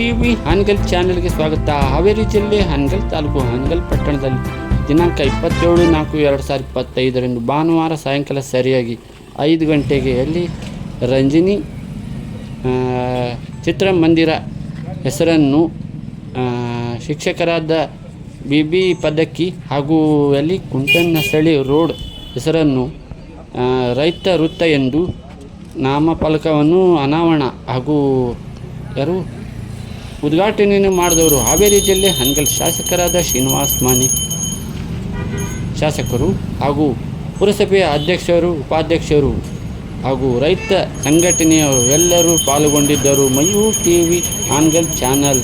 T V Hangal ಚಾನೆಲ್ಗೆ ಸ್ವಾಗತ. ಹಾವೇರಿ ಜಿಲ್ಲೆ ಹಾನಗಲ್ ತಾಲೂಕು ಹಾನಗಲ್ ಪಟ್ಟಣದಲ್ಲಿ ದಿನಾಂಕ ಇಪ್ಪತ್ತೇಳು ನಾಲ್ಕು ಎರಡು ಸಾವಿರದ ಇಪ್ಪತ್ತೈದರಂದು ಭಾನುವಾರ ಸಾಯಂಕಾಲ ಸರಿಯಾಗಿ ಐದು ಗಂಟೆಗೆ ಅಲ್ಲಿ ರಂಜಿನಿ ಚಿತ್ರಮಂದಿರ ಹೆಸರನ್ನು ಶಿಕ್ಷಕರಾದ ಬಿ ಬಿ ಪದಕ್ಕಿ ಹಾಗೂ ಅಲ್ಲಿ ಕುಂಟನಸಳಿ ರೋಡ್ ಹೆಸರನ್ನು ರೈತ ವೃತ್ತ ಎಂದು ನಾಮಫಲಕವನ್ನು ಅನಾವರಣ ಹಾಗೂ ಯಾರು ಉದ್ಘಾಟನೆಯನ್ನು ಮಾಡಿದವರು ಹಾವೇರಿ ಜಿಲ್ಲೆ ಹನಗಲ್ ಶಾಸಕರಾದ ಶ್ರೀನಿವಾಸ್ ಮಾನೆ ಶಾಸಕರು ಹಾಗೂ ಪುರಸಭೆಯ ಅಧ್ಯಕ್ಷರು, ಉಪಾಧ್ಯಕ್ಷರು ಹಾಗೂ ರೈತ ಸಂಘಟನೆಯವರು ಎಲ್ಲರೂ ಪಾಲ್ಗೊಂಡಿದ್ದರು. Mayur TV Hanagal channel.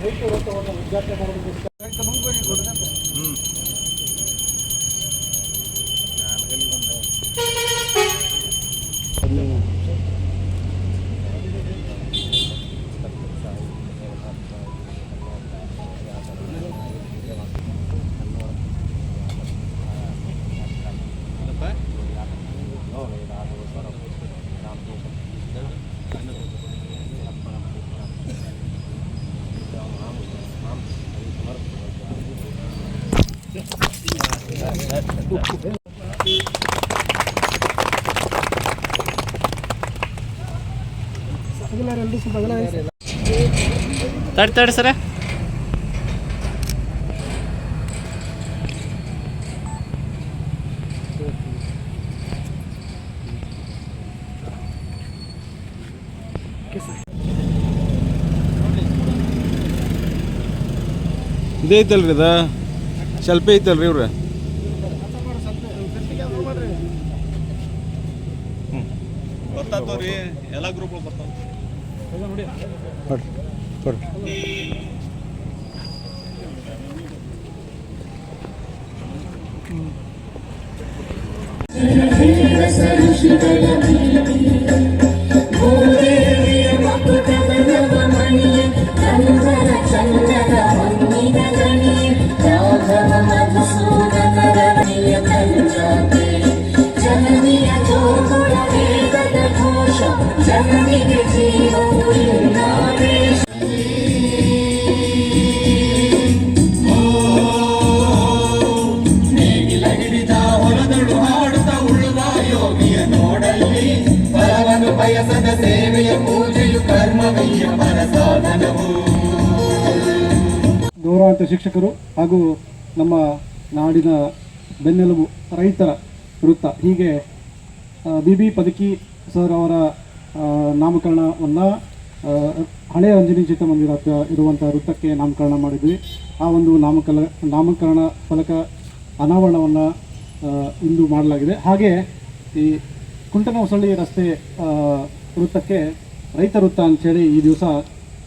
ರೈತ ಒತ್ತವನ್ನು ಉದ್ಘಾಟನೆ ಮಾಡೋದು ತಡಿ ತಡಿ ಸರ. ಇದೈತಲ್ರಿ ಅದ ಸ್ವಲ್ಪ ಐತಲ್ರಿ ಇವ್ರ? ಗೊತ್ತಾಗ್ತಾವ್ರಿ ಎಲ್ಲ ಗ್ರೂಪ್ ಬರ್ತಾವ ಕೊಡ್ರಿ ಬಯಸದ ಸೇವೆಯ ಪೂಜೆಯು ಕರ್ಮವಯ್ಯ ಶಿಕ್ಷಕರು ಹಾಗೂ ನಮ್ಮ ನಾಡಿನ ಬೆನ್ನೆಲುಬು ರೈತರ ವೃತ್ತ ಹೀಗೆ ಬಿ ಬಿ ಪದಕಿ ಸರ್ ಅವರ ನಾಮಕರಣವನ್ನು ಹಳೆಯ ಅಂಜನಿ ಚಿತ್ರಮಂದಿರ ಹತ್ರ ಇರುವಂಥ ವೃತ್ತಕ್ಕೆ ನಾಮಕರಣ ಮಾಡಿದ್ವಿ. ಆ ಒಂದು ನಾಮಕಲ ನಾಮಕರಣ ಫಲಕ ಅನಾವರಣವನ್ನು ಇಂದು ಮಾಡಲಾಗಿದೆ. ಹಾಗೆ ಈ ಕುಂಟನಹೊಸಳ್ಳಿ ರಸ್ತೆ ಆ, ವೃತ್ತಕ್ಕೆ ರೈತ ವೃತ್ತ ಅಂಥೇಳಿ ಈ ದಿವಸ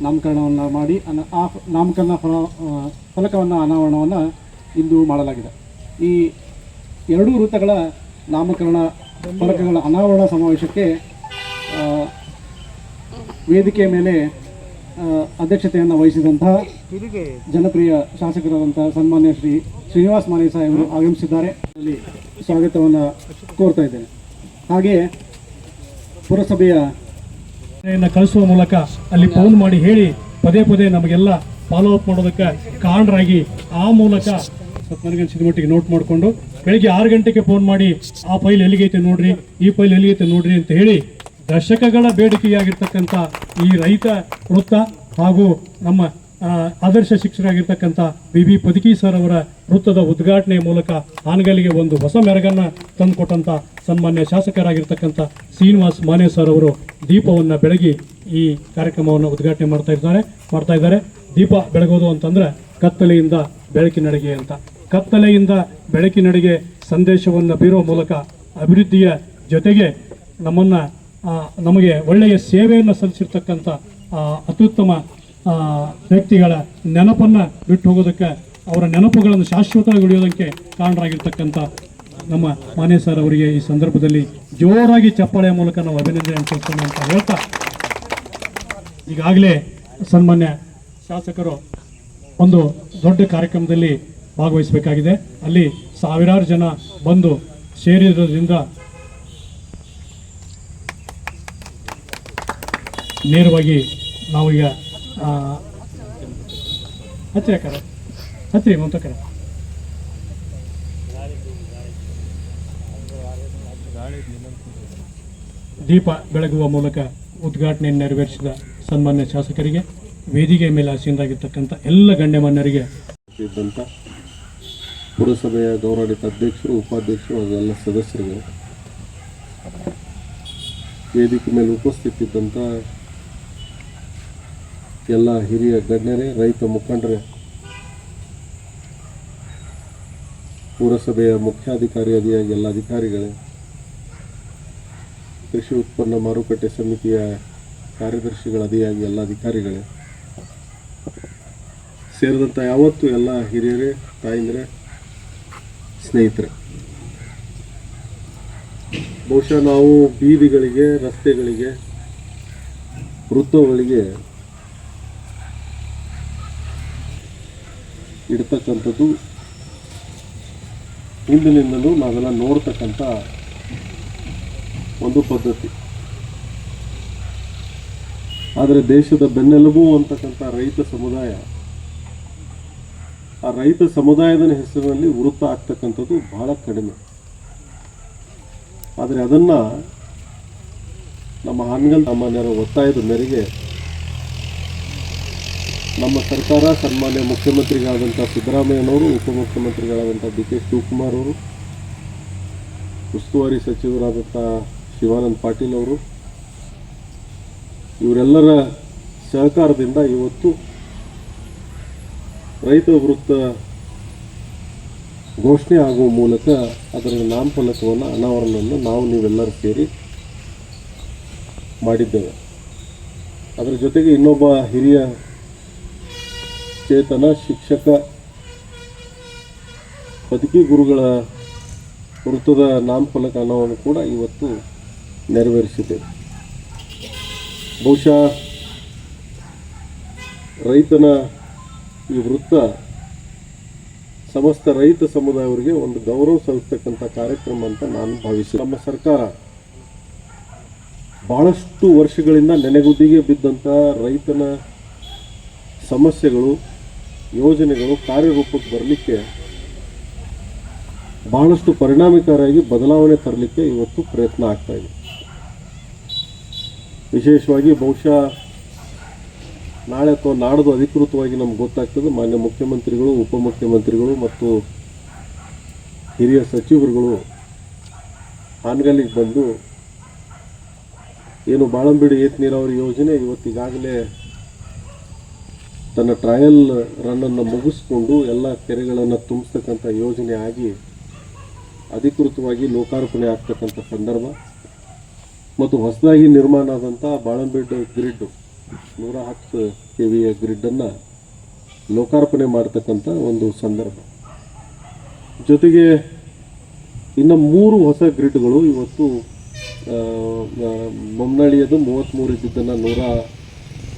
ನಾಮಕರಣವನ್ನು ಮಾಡಿ ಅನ್ನ ಆ ನಾಮಕರಣ ಫಲ ಫಲಕವನ್ನು ಅನಾವರಣವನ್ನು ಇಂದು ಮಾಡಲಾಗಿದೆ. ಈ ಎರಡೂ ವೃತ್ತಗಳ ನಾಮಕರಣ ಫಲಕಗಳ ಅನಾವರಣ ಸಮಾವೇಶಕ್ಕೆ ವೇದಿಕೆಯ ಮೇಲೆ ಅಧ್ಯಕ್ಷತೆಯನ್ನು ವಹಿಸಿದಂತಹ ಜನಪ್ರಿಯ ಶಾಸಕರಾದಂತಹ ಸನ್ಮಾನ್ಯ ಶ್ರೀ ಶ್ರೀನಿವಾಸ್ ಮಾನೆ ಸಾಹೇಬರು ಆಗಮಿಸಿದ್ದಾರೆ. ಅಲ್ಲಿ ಸ್ವಾಗತವನ್ನು ಕೋರ್ತಾ ಇದ್ದೇನೆ. ಹಾಗೆಯೇ ಪುರಸಭೆಯ ಕಳಿಸುವ ಮೂಲಕ ಅಲ್ಲಿ ಫೋನ್ ಮಾಡಿ ಹೇಳಿ ಪದೇ ಪದೇ ನಮಗೆಲ್ಲ ಫಾಲೋ ಅಪ್ ಮಾಡೋದಕ್ಕೆ ಕಾರಣರಾಗಿ ಆ ಮೂಲಕ ಸ್ವಲ್ಪ ನನಗನ್ಸಿದ ಮಟ್ಟಿಗೆ ನೋಟ್ ಮಾಡಿಕೊಂಡು ಬೆಳಿಗ್ಗೆ ಆರು ಗಂಟೆಗೆ ಫೋನ್ ಮಾಡಿ ಆ ಫೈಲ್ ಎಲ್ಲಿಗೈತೆ ನೋಡ್ರಿ ಈ ಫೈಲ್ ಎಲ್ಲಿಗೈತೆ ನೋಡ್ರಿ ಅಂತ ಹೇಳಿ ದಶಕಗಳ ಬೇಡಿಕೆಯಾಗಿರ್ತಕ್ಕಂಥ ಈ ರೈತ ವೃತ್ತ ಹಾಗೂ ನಮ್ಮ ಆದರ್ಶ ಶಿಕ್ಷಕರಾಗಿರ್ತಕ್ಕಂಥ ಬಿ ಬಿ ಪದಕಿ ಸರ್ ಅವರ ವೃತ್ತದ ಉದ್ಘಾಟನೆಯ ಮೂಲಕ ಹಾನಗಲ್ಲಿಗೆ ಒಂದು ಹೊಸ ಮೆರಗನ್ನು ತಂದುಕೊಟ್ಟಂಥ ಸನ್ಮಾನ್ಯ ಶಾಸಕರಾಗಿರ್ತಕ್ಕಂಥ ಶ್ರೀನಿವಾಸ್ ಮಾನೆ ಸರ್ ಅವರು ದೀಪವನ್ನು ಬೆಳಗಿ ಈ ಕಾರ್ಯಕ್ರಮವನ್ನು ಉದ್ಘಾಟನೆ ಮಾಡ್ತಾ ಇದ್ದಾರೆ ಮಾಡ್ತಾ ಇದ್ದಾರೆ. ದೀಪ ಬೆಳಗೋದು ಅಂತಂದ್ರೆ ಕತ್ತಲೆಯಿಂದ ಬೆಳಕಿನಡೆಗೆ ಅಂತ. ಕತ್ತಲೆಯಿಂದ ಬೆಳಕಿನಡೆಗೆ ಸಂದೇಶವನ್ನು ಬೀರೋ ಮೂಲಕ ಅಭಿವೃದ್ಧಿಯ ಜೊತೆಗೆ ನಮ್ಮನ್ನು ನಮಗೆ ಒಳ್ಳೆಯ ಸೇವೆಯನ್ನು ಸಲ್ಲಿಸಿರ್ತಕ್ಕಂಥ ಅತ್ಯುತ್ತಮ ವ್ಯಕ್ತಿಗಳ ನೆನಪನ್ನು ಬಿಟ್ಟು ಹೋಗೋದಕ್ಕೆ ಅವರ ನೆನಪುಗಳನ್ನು ಶಾಶ್ವತವಾಗಿ ಉಳಿಯೋದಕ್ಕೆ ಕಾರಣರಾಗಿರ್ತಕ್ಕಂಥ ನಮ್ಮ ಮಾನ್ಯ ಸರ್ ಅವರಿಗೆ ಈ ಸಂದರ್ಭದಲ್ಲಿ ಜೋರಾಗಿ ಚಪ್ಪಾಳೆಯ ಮೂಲಕ ನಾವು ಅಭಿನಂದನೆ ಸಲ್ಲಿಸೋಣ ಅಂತ ಹೇಳ್ತಾ ಈಗಾಗಲೇ ಸನ್ಮಾನ್ಯ ಶಾಸಕರು ಒಂದು ದೊಡ್ಡ ಕಾರ್ಯಕ್ರಮದಲ್ಲಿ ಭಾಗವಹಿಸಬೇಕಾಗಿದೆ. ಅಲ್ಲಿ ಸಾವಿರಾರು ಜನ ಬಂದು ಸೇರಿರೋದ್ರಿಂದ ನೇರವಾಗಿ ನಾವೀಗ ಹತ್ತಿರ ಕರ. ಹತ್ತಿರ ಮುಂತ ಕರ. ದೀಪ ಬೆಳಗುವ ಮೂಲಕ ಉದ್ಘಾಟನೆ ನೆರವೇರಿಸಿದ ಸನ್ಮಾನ್ಯ ಶಾಸಕರಿಗೆ ವೇದಿಕೆ ಮೇಲೆ ಆಸೀನರಾಗಿರ್ತಕ್ಕಂಥ ಎಲ್ಲ ಗಣ್ಯಮಾನ್ಯರಿಗೆ ಪುರಸಭೆಯ ಗೌರವಾಡಳಿತ ಅಧ್ಯಕ್ಷರು, ಉಪಾಧ್ಯಕ್ಷರು ಅದೆಲ್ಲ ಸದಸ್ಯರಿಗೆ ವೇದಿಕೆ ಮೇಲೆ ಉಪಸ್ಥಿತಿದ್ದಂಥ ಎಲ್ಲ ಹಿರಿಯ ಗಣ್ಯರೇ, ರೈತ ಮುಖಂಡರೇ, ಪುರಸಭೆಯ ಮುಖ್ಯಾಧಿಕಾರಿಯಾದಿಯಾಗಿ ಎಲ್ಲ ಅಧಿಕಾರಿಗಳೇ, ಕೃಷಿ ಉತ್ಪನ್ನ ಮಾರುಕಟ್ಟೆ ಸಮಿತಿಯ ಕಾರ್ಯದರ್ಶಿಗಳ ಅಧಿಯಾಗಿ ಎಲ್ಲ ಅಧಿಕಾರಿಗಳೇ ಸೇರಿದಂಥ ಯಾವತ್ತು ಎಲ್ಲ ಹಿರಿಯರೇ, ತಾಯಿಂದ್ರೆ, ಸ್ನೇಹಿತರೆ, ಬಹುಶಃ ನಾವು ಬೀದಿಗಳಿಗೆ, ರಸ್ತೆಗಳಿಗೆ, ವೃತ್ತಗಳಿಗೆ ಇಡ್ತಕ್ಕಂಥದ್ದು. ಹಿಂದಿನಿಂದಲೂ ನಾವೆಲ್ಲ ನೋಡ್ತಕ್ಕಂಥ ಒಂದು ಪದ್ಧತಿ. ಆದರೆ ದೇಶದ ಬೆನ್ನೆಲುಬು ಅಂತಕ್ಕಂಥ ರೈತ ಸಮುದಾಯ, ಆ ರೈತ ಸಮುದಾಯದ ಹೆಸರಿನಲ್ಲಿ ವೃತ್ತ ಆಗ್ತಕ್ಕಂಥದ್ದು ಬಹಳ ಕಡಿಮೆ. ಆದರೆ ಅದನ್ನ ನಮ್ಮ ಹಾನಗಲ್ ಸಾಮಾನ್ಯರ ಒತ್ತಾಯದ ಮೇರೆಗೆ ನಮ್ಮ ಸರ್ಕಾರ, ಸನ್ಮಾನ್ಯ ಮುಖ್ಯಮಂತ್ರಿಗಳಾದಂಥ ಸಿದ್ದರಾಮಯ್ಯನವರು ಉಪಮುಖ್ಯಮಂತ್ರಿಗಳಾದಂಥ ಡಿ ಕೆ ಶಿವಕುಮಾರ್ ಅವರು, ಉಸ್ತುವಾರಿ ಸಚಿವರಾದಂಥ ಶಿವಾನಂದ್ ಪಾಟೀಲ್ ಅವರು, ಇವರೆಲ್ಲರ ಸಹಕಾರದಿಂದ ಇವತ್ತು ರೈತ ವೃತ್ತ ಘೋಷಣೆ ಆಗುವ ಮೂಲಕ ಅದರ ನಾಮಫಲಕವನ್ನು, ಅನಾವರಣವನ್ನು ನಾವು ನೀವೆಲ್ಲರೂ ಸೇರಿ ಮಾಡಿದ್ದೇವೆ. ಅದರ ಜೊತೆಗೆ ಇನ್ನೊಬ್ಬ ಹಿರಿಯ ಚೇತನ ಶಿಕ್ಷಕ ಬದುಕಿ ಗುರುಗಳ ವೃತ್ತದ ನಾಮಫಲಕ ಅನ್ನೋವನ್ನು ಕೂಡ ಇವತ್ತು ನೆರವೇರಿಸಿದ್ದೇವೆ ಬಹುಶಃ ರೈತನ ಈ ವೃತ್ತ ಸಮಸ್ತ ರೈತ ಸಮುದಾಯವರಿಗೆ ಒಂದು ಗೌರವ ಸಲ್ಲಿಸ್ತಕ್ಕಂಥ ಕಾರ್ಯಕ್ರಮ ಅಂತ ನಾನು ಭಾವಿಸಿ ನಮ್ಮ ಸರ್ಕಾರ ಬಹಳಷ್ಟು ವರ್ಷಗಳಿಂದ ನೆನೆಗುದಿಗೆ ಬಿದ್ದಂಥ ರೈತನ ಸಮಸ್ಯೆಗಳು ಯೋಜನೆಗಳು ಕಾರ್ಯರೂಪಕ್ಕೆ ಬರಲಿಕ್ಕೆ ಬಹಳಷ್ಟು ಪರಿಣಾಮಕಾರಿಯಾಗಿ ಬದಲಾವಣೆ ತರಲಿಕ್ಕೆ ಇವತ್ತು ಪ್ರಯತ್ನ ಆಗ್ತಾ ಇದೆ. ವಿಶೇಷವಾಗಿ ಬಹುಶಃ ನಾಳೆ ಅಥವಾ ನಾಡದು ಅಧಿಕೃತವಾಗಿ ನಮ್ಗೆ ಗೊತ್ತಾಗ್ತದೆ. ಮಾನ್ಯ ಮುಖ್ಯಮಂತ್ರಿಗಳು, ಉಪಮುಖ್ಯಮಂತ್ರಿಗಳು ಮತ್ತು ಹಿರಿಯ ಸಚಿವರುಗಳು ಹಾನಗಲ್ಲಿಗೆ ಬಂದು ಏನು ಬಾಳಂಬಿಡಿ ಏತ್ ನೀರಾವರಿ ಯೋಜನೆ ಇವತ್ತಿಗಾಗಲೇ ತನ್ನ ಟ್ರಯಲ್ ರನ್ನನ್ನು ಮುಗಿಸ್ಕೊಂಡು ಎಲ್ಲ ಕೆರೆಗಳನ್ನು ತುಂಬಿಸ್ತಕ್ಕಂಥ ಯೋಜನೆ ಆಗಿ ಅಧಿಕೃತವಾಗಿ ಲೋಕಾರ್ಪಣೆ ಆಗ್ತಕ್ಕಂಥ ಸಂದರ್ಭ ಮತ್ತು ಹೊಸದಾಗಿ ನಿರ್ಮಾಣ ಆದಂಥ ಬಾಳಂಬೆಡ್ ಗ್ರಿಡ್, ನೂರ ಹತ್ತು ಕೆ ವಿಯ ಗ್ರಿಡ್ಡನ್ನು ಲೋಕಾರ್ಪಣೆ ಮಾಡ್ತಕ್ಕಂಥ ಒಂದು ಸಂದರ್ಭ. ಜೊತೆಗೆ ಇನ್ನು ಮೂರು ಹೊಸ ಗ್ರಿಡ್ಗಳು ಇವತ್ತು ಬೊಮ್ಮನಹಳ್ಳಿಯದು ಮೂವತ್ತ್ಮೂರು ಇದ್ದಿದ್ದನ್ನು ನೂರ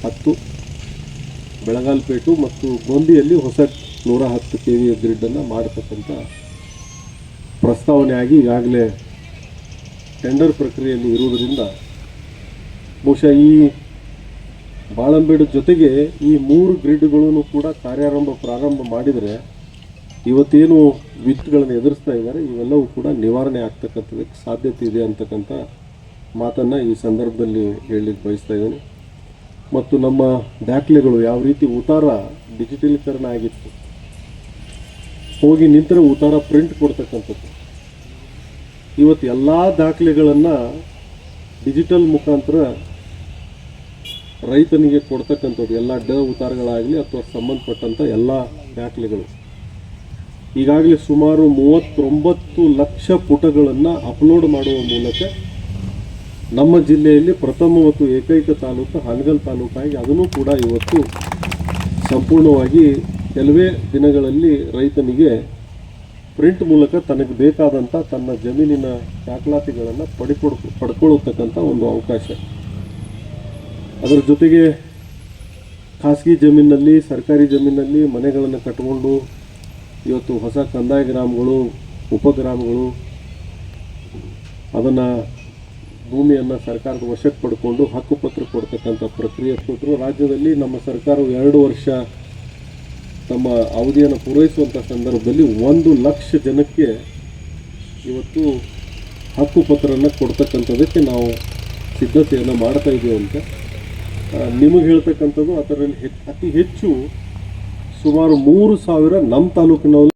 ಹತ್ತು ಬೆಳಗಾಲ್ಪೇಟು ಮತ್ತು ಗೊಂದಿಯಲ್ಲಿ ಹೊಸ ನೂರ ಹತ್ತು ಕೆ ವಿ ಗ್ರಿಡ್ಡನ್ನು ಮಾಡತಕ್ಕಂಥ ಪ್ರಸ್ತಾವನೆ ಆಗಿ ಈಗಾಗಲೇ ಟೆಂಡರ್ ಪ್ರಕ್ರಿಯೆಯಲ್ಲಿ ಇರುವುದರಿಂದ ಬಹುಶಃ ಈ ಬಾಳಂಬೇಡು ಜೊತೆಗೆ ಈ ಮೂರು ಗ್ರಿಡ್ಗಳನ್ನು ಕೂಡ ಕಾರ್ಯಾರಂಭ ಪ್ರಾರಂಭ ಮಾಡಿದರೆ ಇವತ್ತೇನು ವಿತ್ಗಳನ್ನು ಎದುರಿಸ್ತಾ ಇದ್ದಾರೆ, ಇವೆಲ್ಲವೂ ಕೂಡ ನಿವಾರಣೆ ಆಗ್ತಕ್ಕಂಥದಕ್ಕೆ ಸಾಧ್ಯತೆ ಇದೆ ಅಂತಕ್ಕಂಥ ಮಾತನ್ನು ಈ ಸಂದರ್ಭದಲ್ಲಿ ಹೇಳಲಿಕ್ಕೆ ಬಯಸ್ತಾ ಇದ್ದೀನಿ. ಮತ್ತು ನಮ್ಮ ದಾಖಲೆಗಳು ಯಾವ ರೀತಿ ಉತ್ತಾರ ಡಿಜಿಟಲೀಕರಣ ಆಗಿತ್ತು? ಹೋಗಿ ನಿಂತರೆ ಉತ್ತಾರ ಪ್ರಿಂಟ್ ಕೊಡ್ತಕ್ಕಂಥದ್ದು. ಇವತ್ತು ಎಲ್ಲ ದಾಖಲೆಗಳನ್ನು ಡಿಜಿಟಲ್ ಮುಖಾಂತರ ರೈತನಿಗೆ ಕೊಡ್ತಕ್ಕಂಥದ್ದು, ಎಲ್ಲ ಡ ಉತ್ತಾರಗಳಾಗಲಿ ಅಥವಾ ಸಂಬಂಧಪಟ್ಟಂಥ ಎಲ್ಲ ದಾಖಲೆಗಳು. ಈಗಾಗಲೇ ಸುಮಾರು ಮೂವತ್ತೊಂಬತ್ತು ಲಕ್ಷ ಪುಟಗಳನ್ನು ಅಪ್ಲೋಡ್ ಮಾಡುವ ಮೂಲಕ ನಮ್ಮ ಜಿಲ್ಲೆಯಲ್ಲಿ ಪ್ರಥಮ ಮತ್ತು ಏಕೈಕ ತಾಲೂಕು ಹಾನಗಲ್ ತಾಲೂಕಾಗಿ ಅದನ್ನು ಕೂಡ ಇವತ್ತು ಸಂಪೂರ್ಣವಾಗಿ ಕೆಲವೇ ದಿನಗಳಲ್ಲಿ ರೈತನಿಗೆ ಪ್ರಿಂಟ್ ಮೂಲಕ ತನಗೆ ಬೇಕಾದಂಥ ತನ್ನ ಜಮೀನಿನ ದಾಖಲಾತಿಗಳನ್ನು ಪಡಿಕೊಡ್ ಪಡ್ಕೊಳ್ಳತಕ್ಕಂಥ ಒಂದು ಅವಕಾಶ. ಅದರ ಜೊತೆಗೆ ಖಾಸಗಿ ಜಮೀನಲ್ಲಿ ಸರ್ಕಾರಿ ಜಮೀನಿನಲ್ಲಿ ಮನೆಗಳನ್ನು ಕಟ್ಟಿಕೊಂಡು ಇವತ್ತು ಹೊಸ ಕಂದಾಯ ಗ್ರಾಮಗಳು ಉಪಗ್ರಾಮಗಳು ಅದನ್ನು ಭೂಮಿಯನ್ನು ಸರ್ಕಾರದ ವಶಕ್ಕೆ ಪಡ್ಕೊಂಡು ಹಕ್ಕುಪತ್ರ ಕೊಡ್ತಕ್ಕಂಥ ಪ್ರಕ್ರಿಯೆ ಕೊಟ್ಟರು ರಾಜ್ಯದಲ್ಲಿ ನಮ್ಮ ಸರ್ಕಾರವು ಎರಡು ವರ್ಷ ತಮ್ಮ ಅವಧಿಯನ್ನು ಪೂರೈಸುವಂಥ ಸಂದರ್ಭದಲ್ಲಿ ಒಂದು ಲಕ್ಷ ಜನಕ್ಕೆ ಇವತ್ತು ಹಕ್ಕುಪತ್ರನ ಕೊಡ್ತಕ್ಕಂಥದ್ದಕ್ಕೆ ನಾವು ಸಿದ್ಧತೆಯನ್ನು ಮಾಡ್ತಾ ಇದ್ದೀವಿ ಅಂತ. ನಿಮಗೆ ಹೇಳ್ತಕ್ಕಂಥದ್ದು ಅದರಲ್ಲಿ ಅತಿ ಹೆಚ್ಚು ಸುಮಾರು ಮೂರು ಸಾವಿರ ನಮ್ಮ ತಾಲೂಕಿನವಲ್ಲೇ